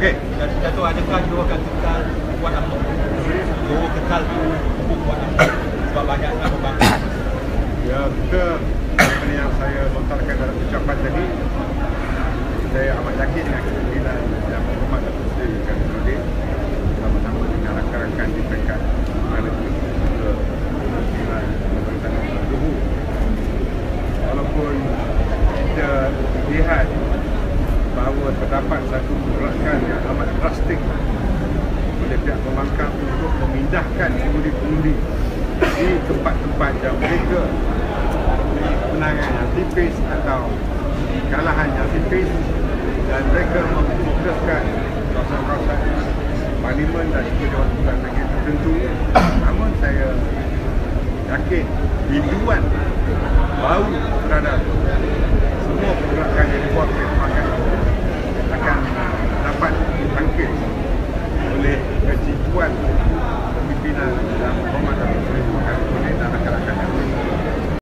Okey. Datuk adakah you akan kekal buat apa? You kekal buat apa? Sebab banyak nak berbangsa. Ya, kita seperti yang saya lontarkan dalam ucapan tadi, saya amat yakin dengan kepimpinan terdapat satu gerakan yang amat drastik. Oleh pihak pembangkang untuk memindahkan pengundi-pengundi di tempat-tempat yang mereka kemenangan yang tipis atau kalahan yang tipis dan mereka memfokuskan kawasan-kawasan parlimen dan juga Pertuan Negeri tertentu. Namun saya yakin rinduan bau terhadap be.